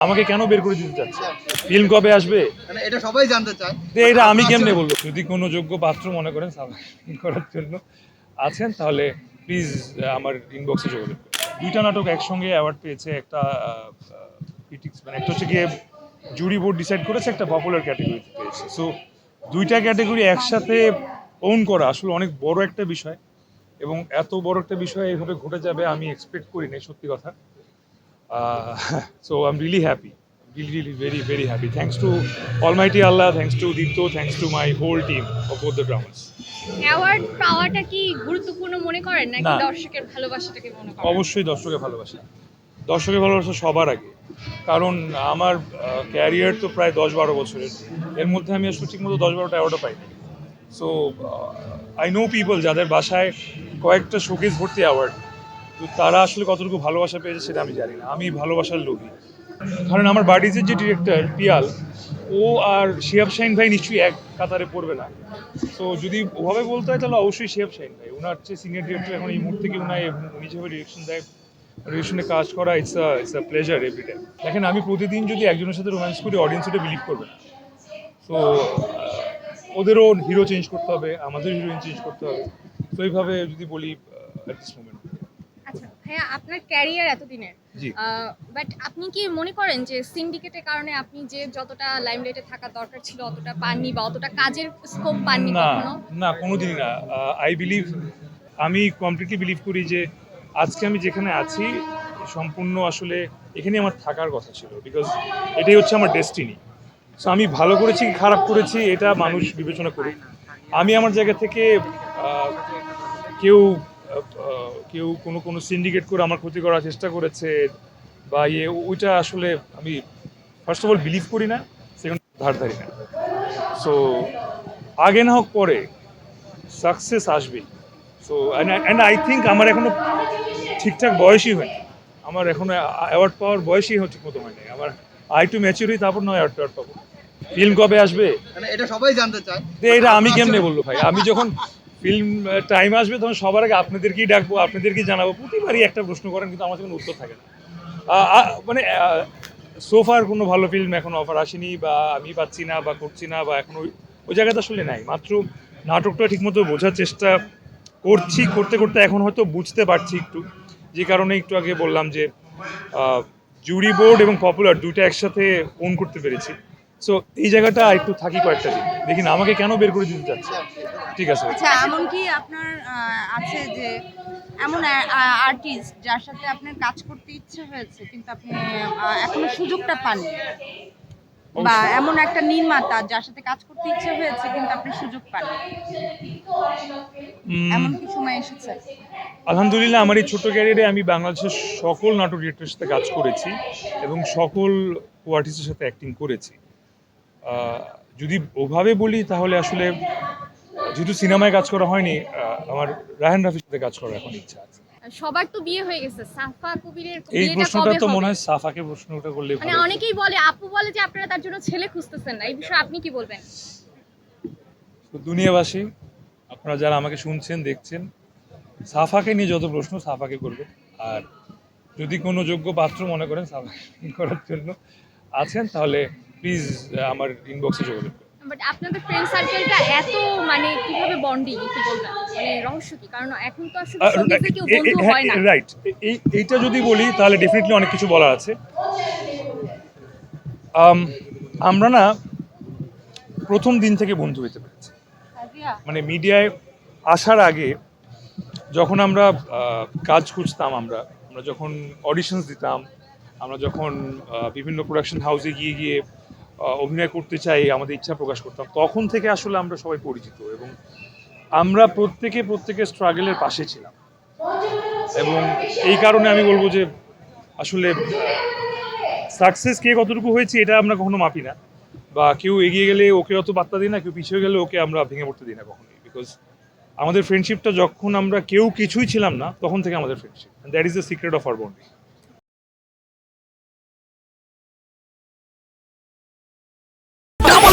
আমাকে কেন বের করে দিতে চাচ্ছে? ফিল্ম কবে আসবে? মানে এটা সবাই জানতে চায়। এটা আমি কেমনে বলব? যদি কোনো যোগ্য পাত্র মনে করেন সাবমিট করার জন্য আছেন তাহলে প্লিজ আমার ইনবক্সে যোগাযোগ করুন। দুইটা নাটক একসঙ্গে অ্যাওয়ার্ড পেয়েছে একটা ক্রিটিক্স মানে একটা হচ্ছে গিয়ে জুরি বোর্ড ডিসাইড করেছে একটা পপুলার ক্যাটাগরিতে পেয়েছে। সো দুইটা ক্যাটাগরি একসাথে ওন করা আসলে অনেক বড় একটা বিষয় এবং এত বড় একটা বিষয় এইভাবে ঘটে যাবে আমি এক্সপেক্ট করি নাই সত্যি কথা। So I am really happy really, really, very, very happy. Thanks to Almighty Allah, thanks to Dipto, thanks to my whole team of both the dramas. Award পাওয়াটা কি গুরুত্বপূর্ণ মনে করেন নাকি। দর্শকের ভালোবাসাটাকে মনে করেন? অবশ্যই দর্শকের ভালোবাসা। দর্শকের ভালোবাসা সবার আগে। কারণ আমার ক্যারিয়ার তো প্রায় দশ বারো বছরের। এর মধ্যে আমি আসলে ঠিক মতো দশ বারোটা অ্যাওয়ার্ডও পাইনি। সো আই নো পিপল যাদের বাসায় কয়েকটা শোকেস ভর্তি অ্যাওয়ার্ড তারা আসলে কতটুকু ভালোবাসা পেয়েছে সেটা আমি জানি না। আমি ভালোবাসার লোভী। কারণ আমার বাড়িতে যে ডিরেক্টর পিয়াল, ও আর শিয়াব শাহিন ভাই নিশ্চয়ই এক কাতারে পড়বে না। তো যদি ওভাবে বলতে হয় তাহলে অবশ্যই শিয়াব শাহিন ভাই। ওনার চেয়ে সিনিয়র ডিরেক্টর এখন এই মুহূর্তে এবং উনি যেভাবে ডিরেকশন দেয় ডিরেকশনে কাজ করা it's a it's a pleasure every time দেখেন, আমি প্রতিদিন যদি একজনের সাথে রোম্যান্স করি অডিয়েন্স এটা বিলিভ করবে না। তো ওদেরও হিরো চেঞ্জ করতে হবে, আমাদের হিরোইন চেঞ্জ করতে হবে। তো এইভাবে যদি বলি অ্যাট দিস মোমেন্ট ভাইয়া আপনার ক্যারিয়ার এতদিনের। বাট আপনি কি মনে করেন যে সিন্ডিকেটের কারণে আপনি যে যতটা লাইমলাইটে থাকা দরকার ছিল অতটা পাননি বা অতটা কাজের স্কোপ পাননি না না কোনোদিনই না। আই বিলিভ আমি কমপ্লিটলি বিলিভ করি যে আজকে আমি যেখানে আছি সম্পূর্ণ আসলে এখানে আমার থাকার কথা ছিল বিকজ এটাই হচ্ছে আমার ডেস্টিনি সো আমি ভালো করেছি কি খারাপ করেছি এটা মানুষ বিবেচনা করুক। আমি আমার জায়গা থেকে কেউ কেউ কোনো কোনো সিন্ডিকেট করে আমার ক্ষতি করার চেষ্টা করেছে বা ইয়ে ওইটা আসলে আমি ফার্স্ট অফ অল বিলিভ করি না সেকেন্ড ধার ধারি না। সো আগে না হোক পরে সাকসেস আসবেই। সো অ্যান্ড আই থিঙ্ক আমার এখনও ঠিকঠাক বয়সই হয়নি। আমার এখনও অ্যাওয়ার্ড পাওয়ার বয়সই ঠিক মতো হয়নি। আমার আই টু ম্যাচিউরি তারপর নয় অ্যাওয়ার্ড ট্যাওয়ার্ড পাবো। ফিল্ম কবে আসবে? মানে এটা সবাই জানতে চায়। এটা আমি কেমনে বলল ভাই? আমি যখন ফিল্ম টাইম আসবে তখন সবার আগে আপনাদেরকেই ডাকবো, আপনাদেরকেই জানাব। প্রতিবারই একটা প্রশ্ন করেন, কিন্তু আমার কোনো উত্তর থাকে না। মানে সোফার কোনো ভালো ফিল্ম এখন অফার আসেনি বা আমি পাচ্ছি না বা করছি না বা এখন ওই ওই জায়গাতে আসলে নাই। মাত্র নাটকটা ঠিকমতো বোঝার চেষ্টা করছি, করতে করতে এখন হয়তো বুঝতে পারছি একটু। যে কারণে একটু আগে বললাম যে জুরি বোর্ড এবং পপুলার দুইটা একসাথে ওন করতে পেরেছি। সো এই জায়গাটা একটু থাকি কয়েকটা দিন। দেখি না আমাকে কেন বের করে দিতে চাচ্ছে? ঠিক আছে। আচ্ছা এমনকি আপনার আছে যে এমন আর্টিস্ট যার সাথে আপনার কাজ করতে ইচ্ছে হয়েছে কিন্তু আপনি এখনও সুযোগটা পাননি? বা এমন একটা নির্মাতা যার সাথে কাজ করতে ইচ্ছে হয়েছে কিন্তু আপনি সুযোগ পাননি? এমন কি সময় এসেছে? আলহামদুলিল্লাহ আমার এই ছোট ক্যারিয়ারে আমি বাংলাদেশের সকল নাটক ডিরেক্টরের সাথে কাজ করেছি এবং সকল আর্টিস্টের সাথে অ্যাক্টিং করেছি। যদি ওভাবে বলি তাহলে আসলে যেহেতু সিনেমায় কাজ করা হয়নি আমার রায়হান রাফির সাথে কাজ করার এখন ইচ্ছা আছে। সবার তো বিয়ে হয়ে গেছে। সাফা কবিরের এই প্রশ্নটা তো মনে হয় সাফাকে প্রশ্নটা করলে মানে অনেকেই বলে আপু বলে যে আপনারা তার জন্য ছেলে খুঁজতেছেন না। এই বিষয়ে আপনি কি বলবেন? দুনিয়াবাসী আপনারা যারা আমাকে শুনছেন দেখছেন সাফাকে নিয়ে যত প্রশ্ন সাফাকে করবে। আর যদি কোনো যোগ্য পাত্র মনে করেন সাফা করার জন্য আছেন তাহলে প্লিজ আমার ইনবক্সে যোগাযোগ করুন বাট আপনাদের ফ্রেন্ড সার্কেলটা এত মানে কীভাবে বন্ডিং কি বলবেন? মানে রহস্য কি? কারণ এখন তো আসলে কেউ বন্ধু হয় না। রাইট এই এইটা যদি বলি তাহলে ডেফিনেটলি অনেক কিছু বলার আছে। আম, আমরা না প্রথম দিন থেকে বন্ধু হইতে পেরেছি। মানে মিডিয়ায় আসার আগে যখন আমরা কাজ খুঁজতাম আমরা আমরা যখন অডিশনস দিতাম আমরা যখন বিভিন্ন প্রোডাকশন হাউসে গিয়ে গিয়ে অভিনয় করতে চাই, আমাদের ইচ্ছা প্রকাশ করতাম, তখন থেকে আসলে আমরা সবাই পরিচিত এবং আমরা প্রত্যেকে প্রত্যেকের স্ট্রাগলের পাশে ছিলাম। এবং এই কারণে আমি বলব যে আসলে সাকসেস কে কতটুকু হয়েছে এটা আমরা কখনো মাপি না বা কেউ এগিয়ে গেলে ওকে অত বার্তা দিই না, কেউ পিছিয়ে গেলে ওকে আমরা ভেঙে পড়তে দিই না কখনোই বিকজ আমাদের ফ্রেন্ডশিপটা যখন আমরা কেউ কিছুই ছিলাম না, তখন থেকে আমাদের friendship that is the secret of R bonding